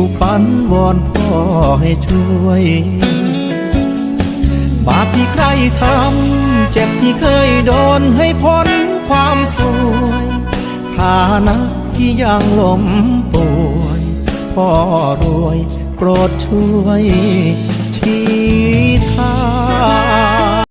ถูกฝันวอนพ่อให้ช่วย บาปที่ใครทำเจ็บที่เคยโดนให้พ้นความสวยฐานะที่ยังล้มป่วยพ่อรวยโปรดช่วยชี้ทาง